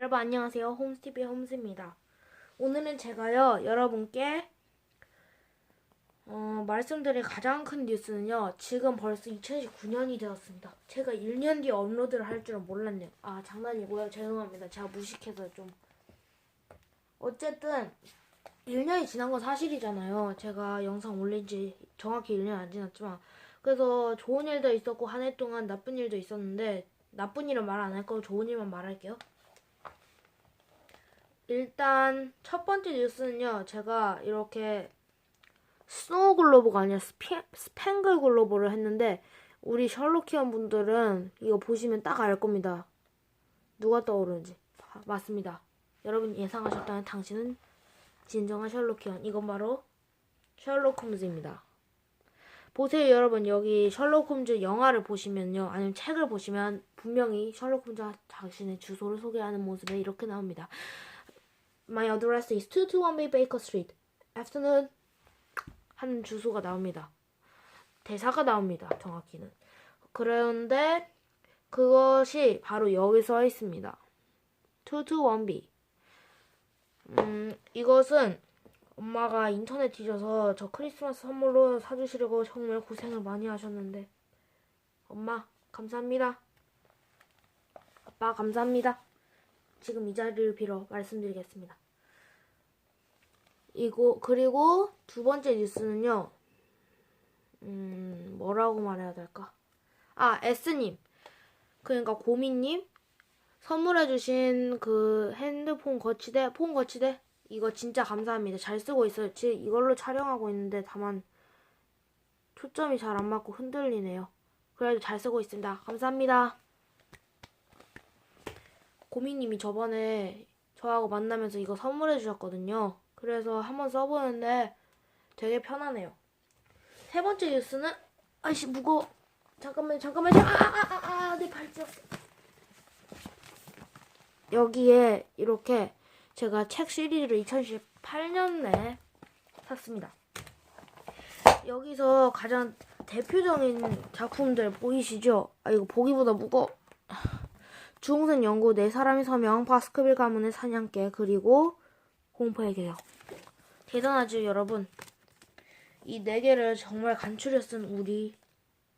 여러분 안녕하세요. 홈스티비의 홈스입니다. 오늘은 제가요 여러분께 어, 말씀드릴 가장 큰 뉴스는요. 지금 벌써 2019년이 되었습니다. 제가 1년 뒤에 업로드를 할 줄은 몰랐네요. 아 장난이고요. 죄송합니다. 제가 무식해서 좀 어쨌든 1년이 지난 건 사실이잖아요. 제가 영상 올린 지 정확히 1년 안 지났지만 그래서 좋은 일도 있었고 한 해 동안 나쁜 일도 있었는데 나쁜 일은 말 안 할 거고 좋은 일만 말할게요. 일단 첫 번째 뉴스는요. 제가 이렇게 스노우 글로브가 아니라 스팽글 글로브를 했는데 우리 셜로키언 분들은 이거 보시면 딱 알 겁니다. 누가 떠오르는지. 아, 맞습니다. 여러분 예상하셨다면 당신은 진정한 셜로키언. 이건 바로 셜록 홈즈입니다. 보세요 여러분 여기 셜록 홈즈 영화를 보시면요 아니면 책을 보시면 분명히 셜록 홈즈가 자신의 주소를 소개하는 모습에 이렇게 나옵니다. My address is 221 Baker Street. Afternoon 하는 주소가 나옵니다. 대사가 나옵니다. 정확히는. 그런데 그것이 바로 여기 써 있습니다. 221B. 음, 이것은 엄마가 인터넷 뒤져서 저 크리스마스 선물로 사주시려고 정말 고생을 많이 하셨는데 엄마 감사합니다. 아빠 감사합니다. 지금 이 자리를 빌어 말씀드리겠습니다. 이거 그리고 두 번째 뉴스는요. 음 뭐라고 말해야 될까? 아 S님 그러니까 고민님 선물해주신 그 핸드폰 거치대 폰 거치대 이거 진짜 감사합니다. 잘 쓰고 있어요. 지금 이걸로 촬영하고 있는데 다만 초점이 잘 안 맞고 흔들리네요. 그래도 잘 쓰고 있습니다. 감사합니다. 고민님이 저번에 저하고 만나면서 이거 선물해 주셨거든요. 그래서 한번 써보는데 되게 편하네요. 세 번째 뉴스는 아이씨 무거워. 잠깐만요, 잠깐만요. 아아아아 내 발찌 없어. 여기에 이렇게 제가 책 시리즈를 2018년에 샀습니다. 여기서 가장 대표적인 작품들 보이시죠? 아 이거 보기보다 무거워. 중생 연구 네 사람의 서명 바스크빌 가문의 사냥개 그리고 공포의 개혁. 대단하죠 여러분. 이 네 개를 정말 간추려 쓴 우리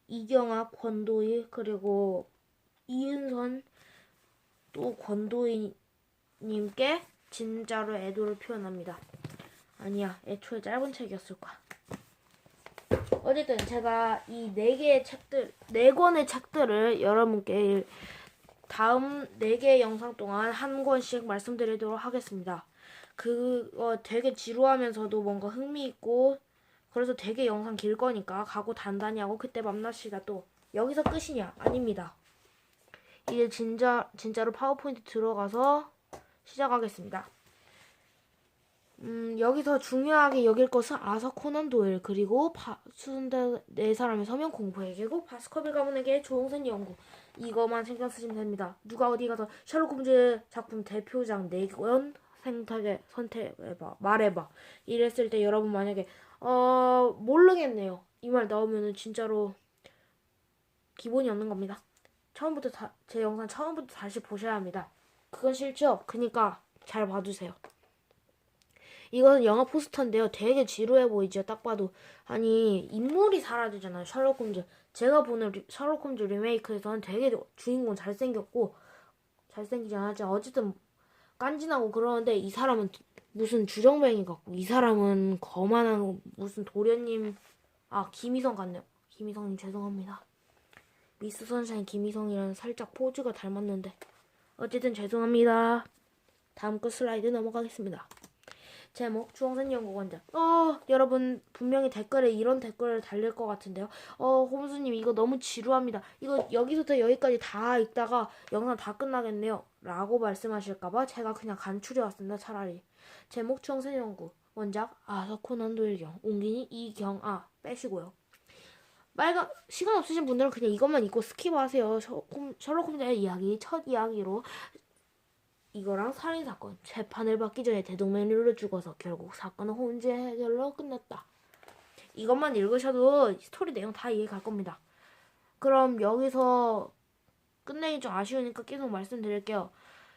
이경아 권도희 그리고 이은선 또 권도희 님께 진짜로 애도를 표현합니다. 아니야 애초에 짧은 책이었을 거야. 어쨌든 제가 이 네 개의 책들 네 권의 책들을 여러분께 다음 4개의 영상 동안 한 권씩 말씀드리도록 하겠습니다. 그거 되게 지루하면서도 뭔가 흥미있고 그래서 되게 영상 길 거니까 가고 단단히 하고 그때 만납시다 또 여기서 끝이냐? 아닙니다. 이제 진짜 진짜로 파워포인트 들어가서 시작하겠습니다. 음, 여기서 중요하게 여길 것은 아서 코난 도일 그리고 바, 수순대 네 사람의 공포의 계곡 바스커빌 가문에게 조홍선 연구 이거만 신경 쓰시면 됩니다. 누가 어디 가서 셜록 홈즈 작품 대표작 네권 생각에 선택해봐 말해봐 이랬을 때 여러분 만약에 어 모르겠네요 이 말 나오면은 진짜로 기본이 없는 겁니다. 처음부터 다, 제 영상 처음부터 다시 보셔야 합니다. 그건 싫죠? 그니까 잘 봐주세요. 이거는 영화 포스터인데요. 되게 지루해 보이죠. 딱 봐도 아니 인물이 사라지잖아요. 셜록 홈즈. 제가 보는 리, 셜록 홈즈 리메이크에서는 되게 주인공 잘생겼고 잘생기지 않았지. 어쨌든 깐진하고 그러는데 이 사람은 무슨 주정뱅이 같고 이 사람은 거만한 무슨 도련님 아 김희성 같네요. 김희성님 죄송합니다. 미스 선샤인 김희성이랑 살짝 포즈가 닮았는데 어쨌든 죄송합니다. 다음 거 슬라이드 넘어가겠습니다. 제목 주홍선 연구원장. 어 여러분 분명히 댓글에 이런 댓글을 달릴 것 같은데요. 어 홈수님 이거 너무 지루합니다. 이거 여기서부터 여기까지 다 읽다가 영상 다 끝나겠네요. 라고 말씀하실까봐 제가 그냥 간추려 왔습니다. 차라리 제목 주홍선 연구 원작 아서코난 도일경 옹gin이 이경아 빼시고요. 빨간 시간 없으신 분들은 그냥 이것만 읽고 스킵하세요. 셜록 홈즈의 이야기 첫 이야기로 이거랑 살인 사건 재판을 받기 전에 대동맥류를 죽어서 결국 사건은 홈즈 해결로 끝났다. 이것만 읽으셔도 스토리 내용 다 이해 갈 겁니다. 그럼 여기서 끝내기 좀 아쉬우니까 계속 말씀드릴게요.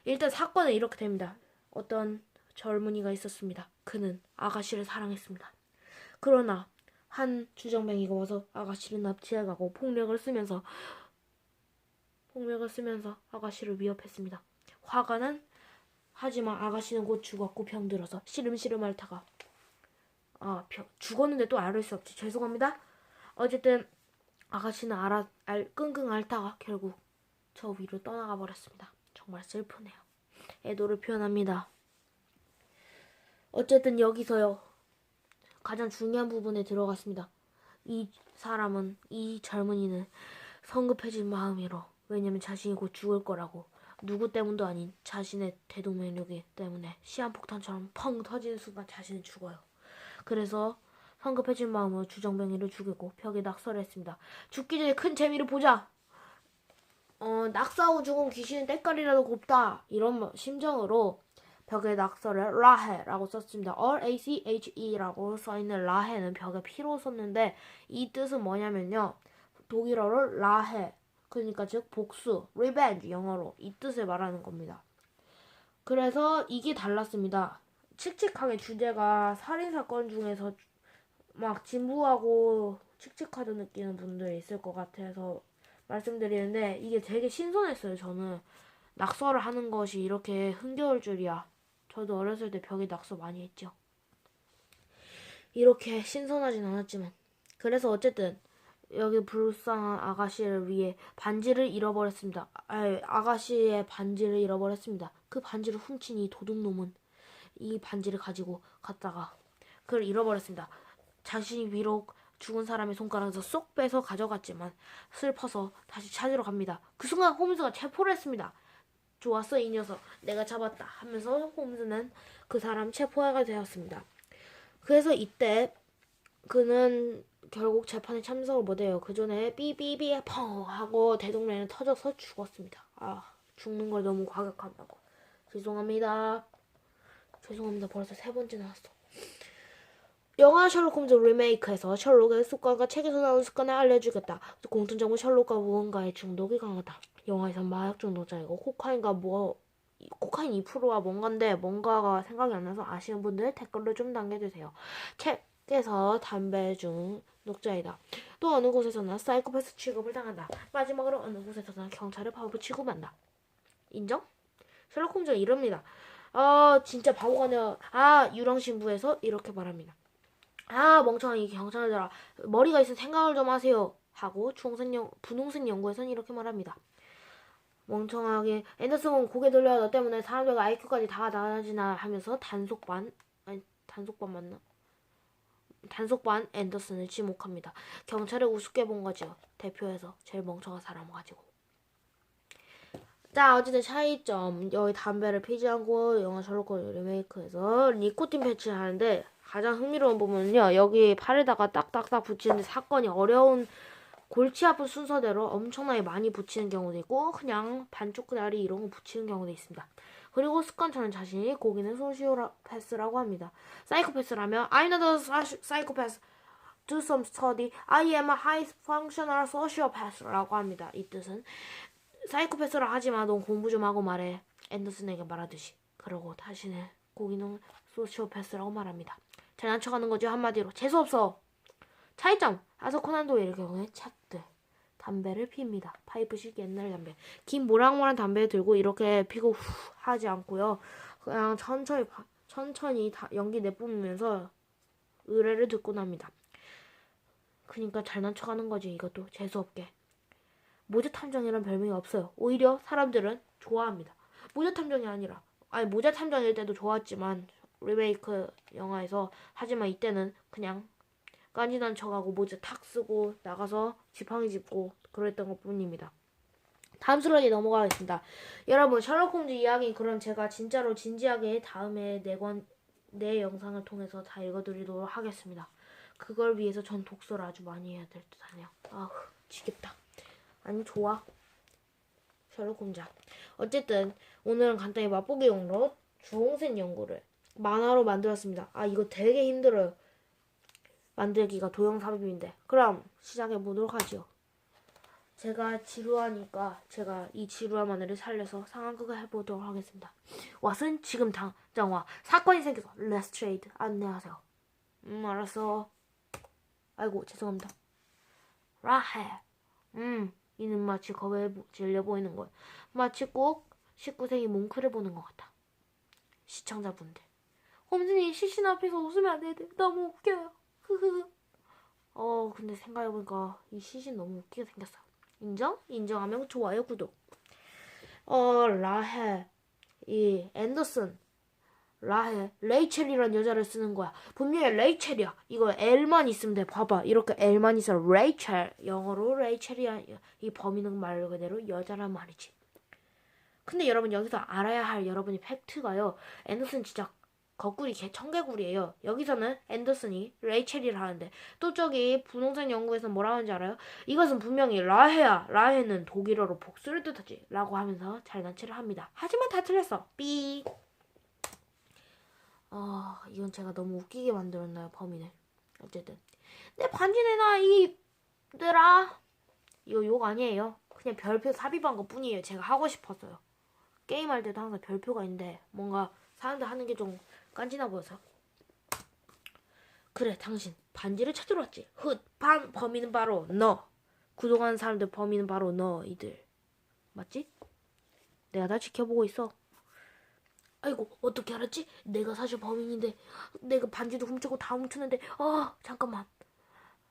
일단 사건은 이렇게 됩니다. 어떤 젊은이가 있었습니다. 그는 아가씨를 사랑했습니다. 그러나 한 주정뱅이가 와서 아가씨를 납치해가고 폭력을 쓰면서 폭력을 쓰면서 아가씨를 위협했습니다. 화가 난 하지만 아가씨는 곧 죽었고 병들어서 시름시름 앓다가 아 병, 죽었는데 또 앓을 수 없지 죄송합니다. 어쨌든 아가씨는 알아 알 끙끙 앓다가 결국 저 위로 떠나가 버렸습니다. 정말 슬프네요. 애도를 표현합니다. 어쨌든 여기서요 가장 중요한 부분에 들어갔습니다. 이 사람은 이 젊은이는 성급해진 마음으로 왜냐면 자신이 곧 죽을 거라고 누구 때문도 아닌 자신의 대동맥력이 때문에 시한폭탄처럼 펑 터지는 순간 자신은 죽어요. 그래서 성급해진 마음으로 주정뱅이를 죽이고 벽에 낙서를 했습니다. 죽기 전에 큰 재미를 보자. 어, 낙서하고 죽은 귀신은 때깔이라도 곱다. 이런 심정으로 벽에 낙서를 라헤라고 썼습니다. R-A-C-H-E라고 써 있는 라헤는 벽에 피로 썼는데 이 뜻은 뭐냐면요. 독일어로 라헤 그러니까 즉 복수, revenge 영어로 이 뜻을 말하는 겁니다. 그래서 이게 달랐습니다. 칙칙하게 주제가 살인 사건 중에서 막 진부하고 칙칙하다 느끼는 분들 있을 것 같아서 말씀드리는데 이게 되게 신선했어요. 저는 낙서를 하는 것이 이렇게 흥겨울 줄이야. 저도 어렸을 때 벽에 낙서 많이 했죠. 이렇게 신선하진 않았지만 그래서 어쨌든 여기 불쌍한 아가씨를 위해 반지를 잃어버렸습니다. 아, 아가씨의 반지를 잃어버렸습니다. 그 반지를 훔친 이 도둑놈은 이 반지를 가지고 갔다가 그걸 잃어버렸습니다. 자신이 비록 죽은 사람의 손가락에서 쏙 빼서 가져갔지만 슬퍼서 다시 찾으러 갑니다. 그 순간 홈즈가 체포를 했습니다. 좋았어 이 녀석 내가 잡았다 하면서 홈즈는 그 사람 체포하게 되었습니다. 그래서 이때 그는 결국 재판에 참석을 못해요. 그 전에 삐삐삐 펑 하고 대동맥이 터져서 죽었습니다. 아 죽는 걸 너무 과격하다고 죄송합니다. 죄송합니다. 벌써 세 번째 나왔어. 영화 셜록 홈즈 리메이크에서 셜록의 습관과 책에서 나온 습관을 알려주겠다. 공통점은 셜록과 무언가의 중독이 강하다. 영화에선 마약 중독자이고 코카인과 뭐 코카인 2%가 뭔가인데 뭔가가 생각이 안 나서 아시는 분들 댓글로 좀 남겨주세요. 책에서 담배 중 독자이다. 또 어느 곳에서는 사이코패스 취급을 당한다. 마지막으로 어느 곳에서는 경찰을 바보 취급한다. 인정? 셜록 홈즈가 이럽니다. 아 진짜 바보가 네요 아 유령 신부에서 이렇게 말합니다. 아 멍청한 이 경찰들아 머리가 있으면 생각을 좀 하세요 하고 중생 연 분홍색 연구에서는 이렇게 말합니다. 멍청하게 앤더슨은 고개 돌려 너 때문에 사람들과 IQ까지 다 낮아지나 하면서 단속반 아니 단속반 맞나? 단속반 앤더슨을 지목합니다. 경찰을 우습게 본 거죠. 대표에서 제일 멍청한 사람 가지고. 자 어쨌든 차이점 여기 담배를 피지 않고 영화 셜록 홈즈 리메이크에서 니코틴 패치를 하는데 가장 흥미로운 부분은요 여기 팔에다가 딱딱딱 붙이는데 사건이 어려운 골치 아픈 순서대로 엄청나게 많이 붙이는 경우도 있고 그냥 반쪽 다리 이런 거 붙이는 경우도 있습니다. 그리고 습관처럼 자신이 고기는 소시오패스라고 합니다. 사이코패스라면 I'm not a psychopath. Do some study. I am a high functional sociopath라고 합니다. 이 뜻은 사이코패스라 하지만 넌 공부 좀 하고 말해. 앤더슨에게 말하듯이. 그러고 다시는 고기는 소시오패스라고 말합니다. 잘난 척하는 거죠 한마디로. 재수 없어. 차이점. 아서 코난 도일의 경우에 차트 담배를 핍니다. 파이프식 옛날 담배. 긴 모락모락 담배를 들고 이렇게 피고 후 하지 않고요. 그냥 천천히 파- 천천히 다 연기 내뿜으면서 의뢰를 듣고 납니다. 그러니까 잘난 척하는 거지 이것도 재수 없게. 모자 탐정이란 별명이 없어요. 오히려 사람들은 좋아합니다. 모자 탐정이 아니라 아니 모자 탐정일 때도 좋았지만 리메이크 영화에서 하지만 이때는 그냥 깐지난 척하고 모자 탁 쓰고 나가서 지팡이 짚고 그랬던 것 뿐입니다. 다음 슬라이드 넘어가겠습니다. 여러분 셜록 홈즈 이야기 그럼 제가 진짜로 진지하게 다음에 네권 내 영상을 통해서 다 읽어드리도록 하겠습니다. 그걸 위해서 전 독서를 아주 많이 해야 될 듯 하네요. 아우 지겹다. 아니 좋아. 셜록 홈즈. 어쨌든 오늘은 간단히 맛보기용으로 주홍색 연구를 만화로 만들었습니다. 아 이거 되게 힘들어요. 만들기가 도형 삽입인데 그럼 시작해 보도록 하죠. 제가 지루하니까 제가 이 지루한 마늘을 살려서 상황극을 해보도록 하겠습니다. 왓슨 지금 당장 와 사건이 생겨서 레스 트레이드 안내하세요. 음 알았어. 아이고 죄송합니다. 라헬. 음 이는 마치 겁에 질려 보이는 걸 마치 꼭 19세기 몽크를 보는 것 같아. 시청자분들. 홈즈님 시신 앞에서 웃으면 안 되는데 너무 웃겨요. 흐흐. 어 근데 생각해보니까 이 시신 너무 웃기게 생겼어. 인정? 인정하면 좋아요 구독. 어 라헬 이 앤더슨 라헬 레이첼이란 여자를 쓰는 거야. 분명히 레이첼이야. 이거 L만 있으면 돼. 봐봐 이렇게 L만 있어 레이첼 영어로 레이첼이야. 이 범인은 말 그대로 여자란 말이지. 근데 여러분 여기서 알아야 할 여러분이 팩트가요. 앤더슨 진짜 거꾸리 개 청개구리예요. 여기서는 앤더슨이 레이첼이라 하는데 또 저기 부동산 연구에서 뭐라 하는지 알아요? 이것은 분명히 라헤야. 라헤는 독일어로 복수를 뜻하지. 라고 하면서 잘난체를 합니다. 하지만 다 틀렸어. 삐. 아 이건 제가 너무 웃기게 만들었나요 범인을. 어쨌든 내 반지 내놔 이들아. 이거 욕 아니에요. 그냥 별표 삽입한 것 뿐이에요. 제가 하고 싶었어요. 게임할 때도 항상 별표가 있는데 뭔가 사람들 하는 게 좀 깐지나 보여서 그래 당신 반지를 찾으러 왔지? 훗 반, 범인은 바로 너. 구독하는 사람들 범인은 바로 너희들. 맞지? 내가 다 지켜보고 있어. 아이고 어떻게 알았지? 내가 사실 범인인데 내가 반지도 훔치고 다 훔쳤는데 아 잠깐만.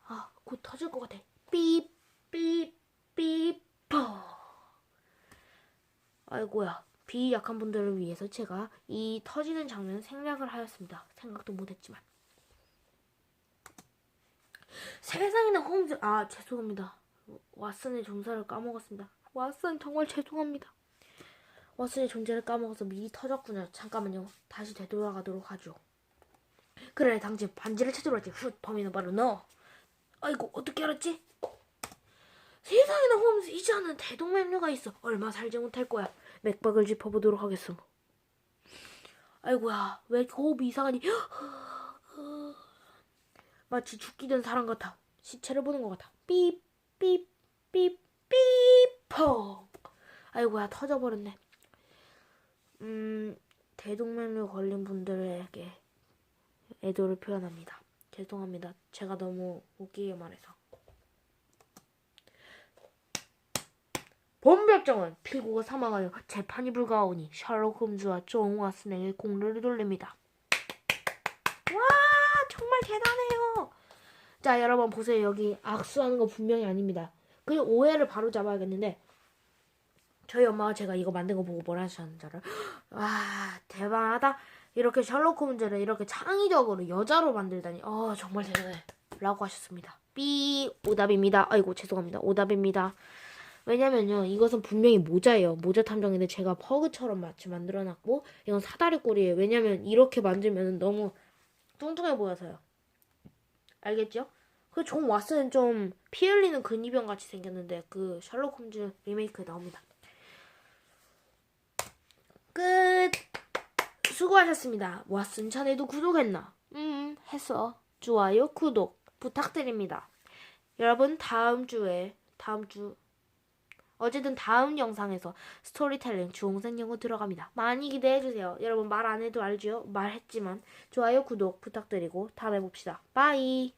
아 곧 터질 것 같아. 삐 삐삐 퍼 아이고야 비 약한 분들을 위해서 제가 이 터지는 장면 생략을 하였습니다. 생각도 못했지만 세상에나 홈즈 아 죄송합니다. 왓슨의 존재를 까먹었습니다. 왓슨 정말 죄송합니다. 왓슨의 존재를 까먹어서 미리 터졌군요. 잠깐만요. 다시 되돌아가도록 하죠. 그래 당신 반지를 찾으러 왔지. 훗 범인은 바로 너. 아이고 어떻게 알았지? 세상에나 홈즈 이제 하는 대동맥류가 있어. 얼마 살지 못할 거야. 맥박을 짚어보도록 하겠음. 아이고야, 왜 이렇게 호흡이 이상하니? 마치 죽기 전 사람 같아. 시체를 보는 것 같아. 삐, 삐, 삐, 삐, 펑. 아이고야, 터져버렸네. 음, 대동맥류 걸린 분들에게 애도를 표현합니다. 죄송합니다. 제가 너무 웃기게 말해서. 본별정은 필고가 사망하여 재판이 불가하오니 셜록 홈즈와 존 왓슨에게 공로를 돌립니다. 와 정말 대단해요. 자 여러분 보세요 여기 악수하는 거 분명히 아닙니다. 그 오해를 바로 잡아야겠는데 저희 엄마가 제가 이거 만든 거 보고 뭐라 하셨는지 알아요? 와 대단하다. 이렇게 셜록 홈즈를 이렇게 창의적으로 여자로 만들다니 어 정말 대단해 라고 하셨습니다. 삐 오답입니다. 아이고 죄송합니다. 오답입니다. 왜냐면요 이것은 분명히 모자예요. 모자 탐정인데 제가 퍼그처럼 마치 만들어놨고 이건 사다리꼴이에요. 왜냐면 이렇게 만들면 너무 뚱뚱해 보여서요. 알겠죠? 그 존 왓슨은 좀 피 흘리는 근위병 같이 생겼는데 그 셜록 홈즈 리메이크에 나옵니다. 끝! 수고하셨습니다. 왓슨 자네도 구독했나? 음 했어. 좋아요 구독 부탁드립니다. 여러분 다음 주에 다음 주 어쨌든 다음 영상에서 스토리텔링 주홍색 영어 들어갑니다. 많이 기대해주세요. 여러분 말 안 해도 알죠? 말했지만 좋아요, 구독 부탁드리고 다음에 봅시다. 바이!